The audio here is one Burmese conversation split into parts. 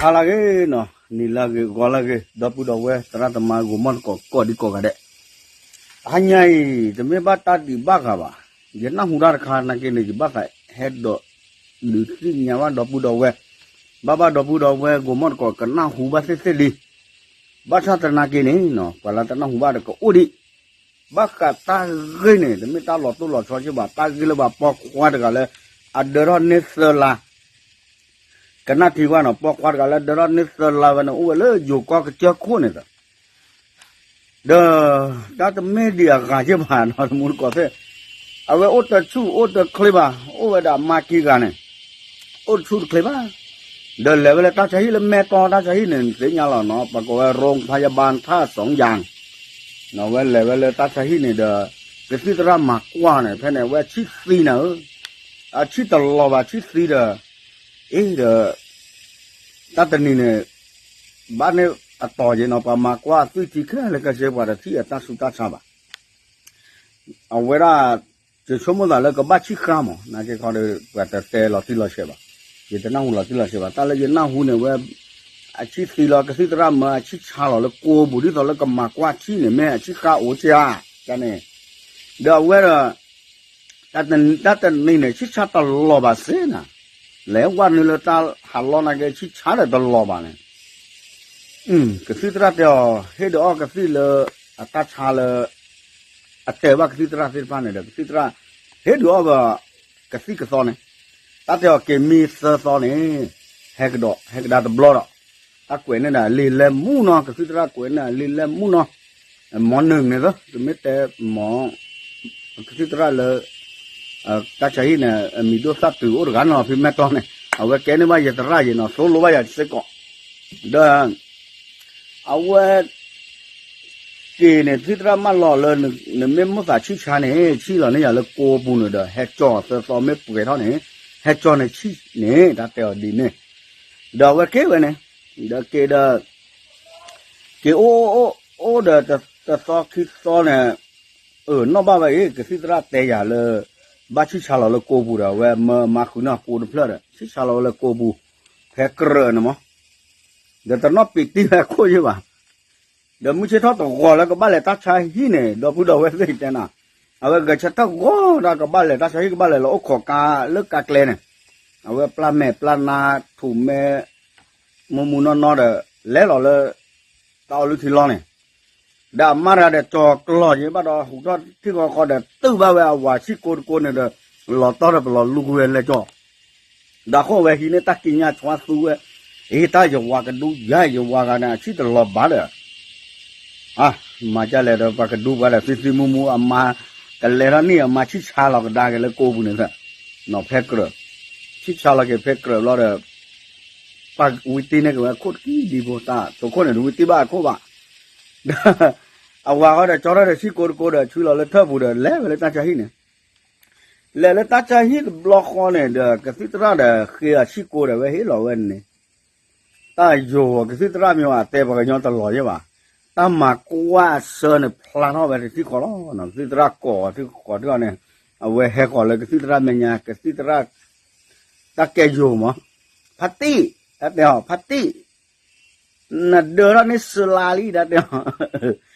ဟာလာကေနော်နီလာကေဂောလာကေဒပူတော်ဝဲတရတမဂုမန်ကောကောဒီကောကတဲ့အညာီတမေဘတာတိဘခပါယနာဟူရာခါနာကေနေဘခဟက်ဒလူစီညာဝဒပူတော်ဝဲဘဘဒပူတော်ဝဲဂုမန်ကောကနာဟူဘစစ်စစ်လီဘာသာတနာကေနေနော်ပလာတနာဟူဘဒကောဥဒီဘကတာဂိနေတမေတာလောတူလောချောချပါတာဂိလဘပေါကွာတကလည်းအဒရနေဆလာ ก็น่าที่ว่านาะปอกวัดกันแล้วเดรอนนิสลาวนอู้เลยอยู่ก็เจอคู่นี่ยเด้อถ้าจะไม่เดียกันจะผ่านเรามูลก็เสอะเอาไว้อุตชูอุตคลิบะอุตดามากีกันเนี่ยอุตชูคลิบะเดินเลยเวลาตาใช้แล้วแม่ต่อตาใช้หนึ่งเสียงยาหล่อเนาะประกอฏว่าโรงพยาบาลท่าสองอย่างเนาะเวลาเวลาตาใช้นึ่งเด้อกระสีตรามักว่าเนี่ยแค่ไหนว่าชิดซีเนาะอาชิตตลอดว่าชิดซีเด้อ အေးဒါတတနီနဲ့ဘာနဲ့အတော်ရင်တော့ပါမကွာသူတိခရလည်းကစေပါတဲ့တိအတဆုတချပါအဝဲရာကျချုံမလာလည်းကဘာချိခရမနာကေခေါ်တဲ့ကတတဲလောတိလောရှေပါဒီတနာဟူလောတိလောရှေပါတလည်းရနာဟူနဲ့ဝဲအချိသီလောကစီတရမအချိချာလောလည်းကိုဘူးဒီတော့လည်းကမကွာချိနေမဲအချိခါအိုချာကျန်နေဒါဝဲရာတတန်တတနီနဲ့ချိချတလောပါစေနာ လဲဝါနလတာဟာလောနာကေချီချာတဲ့လောပါနဲ့อืมကစီတရတဲ့ဟေဒောကစီလအတချာလအတဲဝကစီတရစစ်ပါနဲ့ကစီတရဟေဒောဘကစီကစောနေတတဲ့ကေမီဆာစောနေဟက်ဒောဟက်ဒါတဘလောတော့အကွေနဲ့လေလဲမူနော်ကစီတရကွေနဲ့လေလဲမူနော်မောနငနေတော့ဒီမတဲ့မောကစီတရလေ ta chai na mi do sa tu or ga no phi me to ne awe ke ne ba ye tra ye no so lo ba ya se ko da awe ke ne thi tra ma lo le ne me mo sa chi cha ne chi lo ne ya le ko bu ne da he cho so so me pu ge tho ne he cho ne chi ne da te di ne da we ke we ne da ke da ke o o o da ta ta so ki so ne เออนอกบ้านไปก็สิตระ บ้าชิชาลอลโกบูระเวมมาคุณน่ะปูดเพลอะชิชาลอลโกบูแพ้เรลือนะมั้งเดี๋ตอนปิดที่แพ้คุยใช่ปเดี๋ยวมึงจะทอดตัวกอแล้วก็บ้าเลยตาชายฮีเนี่ยเดี๋ยวพูดเอาไว้สิเจนะเอาไว้กระชับตะกอแล้วก็บ้าเลยตาชายฮีก็บ้าเลยเรกขอกาเลิกกาเกลเนี่ยเอาไว้ปลาแม่ปลานาถุ่มแม่มูมูนอนนอนเด้อแล้วเราเลยตาลุทีล้อเนี่ย ဒါမရတဲ့ကြောကလောရေဘာတော့ဟူတော့ဒီကောခေါ်တဲ့တူပါဝဲဝါရှိကိုကိုနေတဲ့လောတော့ဘလောလူကွယ်လေကြောဒါခေါ်ဝဲဟိနေတကိညာချွာသူဝဲအေးတာယဝါကဒူရယဝါကနာရှိတယ်လောဘာလေအာမကြလေတော့ပကဒူပါလေစစ်စစ်မူမူအမကလေရနီအမချိချာလောကဒါကလေကိုဘူးနေတဲ့နော်ဖက်ကရချိချာလောကဖက်ကရလောတဲ့ပကဝီတီနေကခုတ်ကီဒီဘောတာတော့ခုနေဝီတီပါ ခုပါအဝါကတော့ကြောရတဲ့စီကိုကိုတဲ့ချူလာလက်ထပ်ဘူးတဲ့လဲပဲတချာဟိနေလဲလဲတချာဟိဘလော့ခေါ်နေတဲ့ကစီတရတဲ့ခေအစီကိုတဲ့ဝဲဟိလောဝဲနေတာယောကစီတရမျိုးအတဲပကညောတလော်ရပါတမကွာဆန်ဖလာတော့ပဲစီခေါ်တော့နော်စီတရကောစီခေါ်တော့နေအဝဲဟဲခေါ်လဲကစီတရမညာကစီတရတကဲယောမဖတ်တိအဲ့တော့ဖတ်တိ na dero ni sulali da de pati na we na dero sulali no awe ta pu gi da na ka pi tra ne ma ba ba du we da lo ta chai pu po kwa na de no ja le ne ke ka pi tra ne ma kwa na ma ja lo ana ka ta ba la ma chi ko de me ja chi ba no me ba la ja chi de de so la le ta chu ta cha de a ge klo ko pha no we de we ba ke ma ka da we lo ti la che de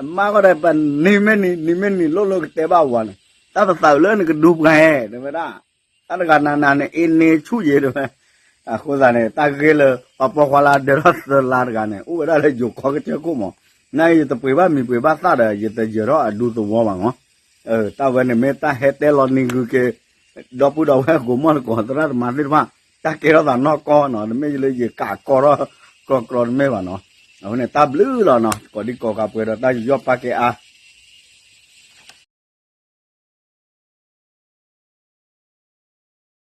အမကရပနိမနီနိမနီလောလောတဲပါဝါနေတတ်တောက်လဲကဒုပခဲတဲ့မလားအတကနာနာနဲ့အင်းနေချူရတဲ့အခုစားနေတာကေလပပခွာလာဒရသလာကနေဥရလဲဂျိုခေါကချကူမနိုင်ရတပွေပါမိပွေပါသတဲ့ရတကြရောအဒုသဘောပါနော်အဲတဝဲနေမေတာဟဲတဲလောနီကူကေဒေါပူတော်ဝဲကိုမကောတရမာတိမ เอาเนี่ยตาบลื้อหรอเนาะก็ดีก็กับเพื่อนได้ยอดปากเกอ